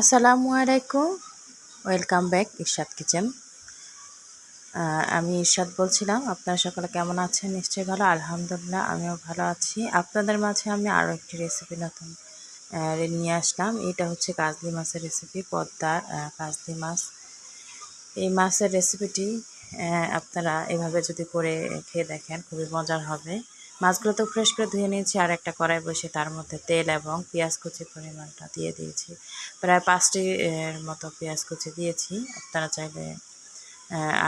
আসসালামু আলাইকুম। Welcome back ইরশাদ kitchen আমি ইরশাদ বলছিলাম, আপনারা সকলে কেমন আছেন? নিশ্চয়ই ভালো। আলহামদুলিল্লাহ, আমিও ভালো আছি। আপনাদের মাঝে আমি আরও একটি রেসিপি নতুন নিয়ে আসলাম। এটা হচ্ছে কাজলি মাছের রেসিপি পদ্মার কাজলি মাছ। এই মাছের রেসিপিটি আপনারা এভাবে যদি করে খেয়ে দেখেন, খুবই মজার হবে। মাছগুলো তো ফ্রেশ করে ধুয়ে নিয়েছি, আর একটা কড়াই বসে তার মধ্যে তেল এবং পেঁয়াজ কুচি পরিমাণটা দিয়ে দিয়েছি। প্রায় পাঁচটি মতো পেঁয়াজ কুচি দিয়েছি। আপনারা চাইলে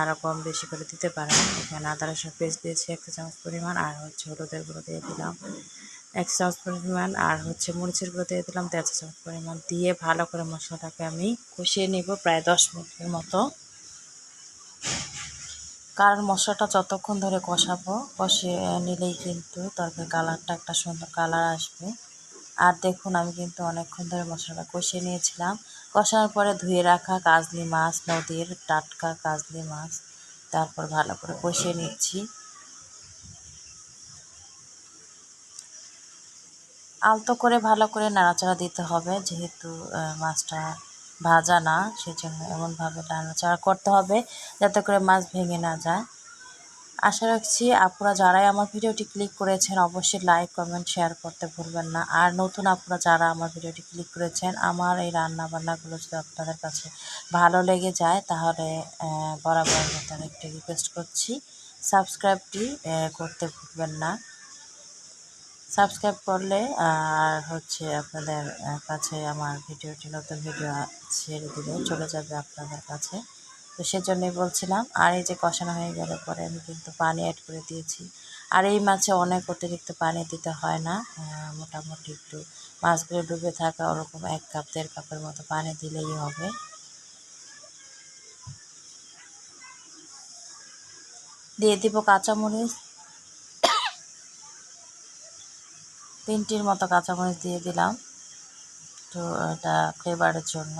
আরও কম বেশি করে দিতে পারেন। এখানে আদা, রসুন পেস্ট দিয়েছি এক চামচ পরিমাণ, আর হচ্ছে হলুদের গুঁড়ো দিয়ে দিলাম এক চামচ পরিমাণ, আর হচ্ছে মরিচের গুঁড়ো দিয়ে দিলাম দেড় চামচ পরিমাণ। দিয়ে ভালো করে মশলাটাকে আমি কষিয়ে নিব প্রায় দশ মিনিটের মতো। কারণ মশলাটা যতক্ষণ ধরে কষাবো, কষিয়ে নিলেই কিন্তু তরকারি কালারটা একটা সুন্দর কালার আসবে। আর দেখুন, আমি কিন্তু অনেকক্ষণ ধরে মশলাটা কষিয়ে নিয়েছিলাম। কষানোর পরে ধুয়ে রাখা কাজলি মাছ, নদীর টাটকা কাজলি মাছ, তারপর ভালো করে কষিয়ে নিচ্ছি। আলতো করে ভালো করে নাড়াচাড়া দিতে হবে, যেহেতু মাছটা ভাজা না, সেজন্য এমনভাবে নাড়াচাড়া করতে হবে যাতে করে মাছ ভেঙে না যায়। আশা রাখছি আপনারা যারাই আমার ভিডিওটি ক্লিক করেছেন অবশ্যই লাইক, কমেন্ট, শেয়ার করতে ভুলবেন না। আর নতুন আপনারা যারা আমার ভিডিওটি ক্লিক করেছেন, আমার এই রান্না বান্নাগুলো যদি আপনাদের কাছে ভালো লেগে যায়, তাহলে বরাবর মতো একটি রিকোয়েস্ট করছি। সাবস্ক্রাইবটি করতে ভুলবেন না। সাবস্ক্রাইব করলে আর হচ্ছে আপনাদের কাছে আমার ভিডিওটি, নতুন ভিডিও ছেড়ে দিলে চলে যাবে আপনাদের কাছে। তো সেজন্যই বলছিলাম, আর এই যে কষানো হয়ে গেলে পরে আমি কিন্তু পানি অ্যাড করে দিয়েছি। আর এই মাছে অনেক অতিরিক্ত পানি দিতে হয় না মোটামুটি একটু মাছগুলো ডুবে থাকা ওরকম এক কাপ, দেড় কাপের মতো পানি দিলেই হবে। দিয়ে দিব কাঁচামরিচ তিনটির মতো কাঁচামরিচ দিয়ে দিলাম। তো এটা ফ্লেভারের জন্য।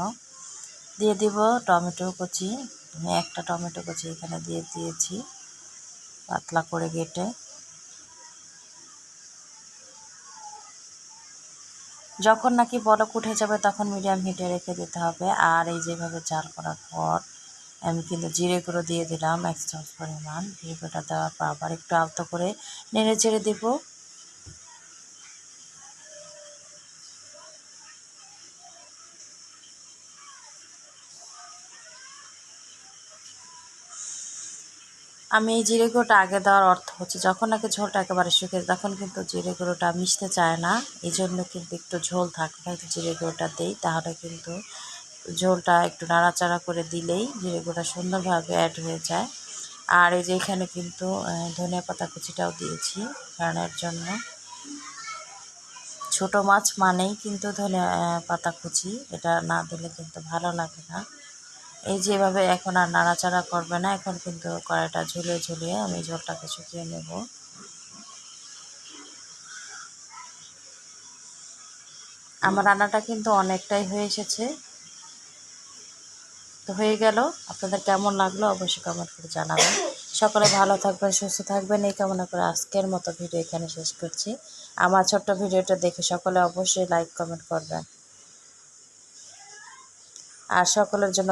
দিয়ে দিব টমেটো কুচি। আমি একটা টমেটো কুচি এখানে দিয়ে দিয়েছি পাতলা করে কেটে। যখন নাকি বলক উঠে যাবে তখন মিডিয়াম হিটে রেখে দিতে হবে। আর এই যেভাবে জাল করার পর আমি কিন্তু জিরে গুঁড়ো দিয়ে দিলাম এক চামচ পরিমাণ। জিরে গুঁড়োটা দেওয়ার পর আবার একটু আলতো করে নেড়ে চেড়ে দেবো। আমি এই জিরে গুঁড়োটা আগে দেওয়ার অর্থ হচ্ছে যখন নাকি ঝোলটা একেবারে শুকিয়ে তখন কিন্তু জিরে গুঁড়োটা মিশতে চায় না। এই জন্য কিন্তু একটু ঝোল থাকলে হয়তো জিরে গুঁড়োটা দিই। তাহলে কিন্তু ঝোলটা একটু নাড়াচাড়া করে দিলেই জিরে গুঁড়োটা সুন্দরভাবে অ্যাড হয়ে যায়। আর এই যে এখানে কিন্তু ধনিয়া পাতা কুচিটাও দিয়েছি রান্নার জন্য। ছোট মাছ মানেই কিন্তু ধনিয়া পাতা কুচি। এটা না দিলে কিন্তু ভালো লাগে না। এই যেভাবে এখন আর নাড়াচাড়া করবে না, এখন কিন্তু কড়াইটা ঝুলিয়ে ঝুলিয়ে আমি ঝোলটাকে শুকিয়ে নেব। আমার রান্নাটা কিন্তু অনেকটাই হয়ে এসেছে। তো হয়ে গেল। আপনাদের কেমন লাগল অবশ্যই কমেন্ট করে জানাবেন। সকলে ভালো থাকবেন, সুস্থ থাকবেন। এই কামনা করে আজকের মতো ভিডিও এখানে শেষ করছি। আমার ছোট্ট ভিডিওটা দেখে সকলে অবশ্যই লাইক কমেন্ট করবেন। আর সকলের জন্য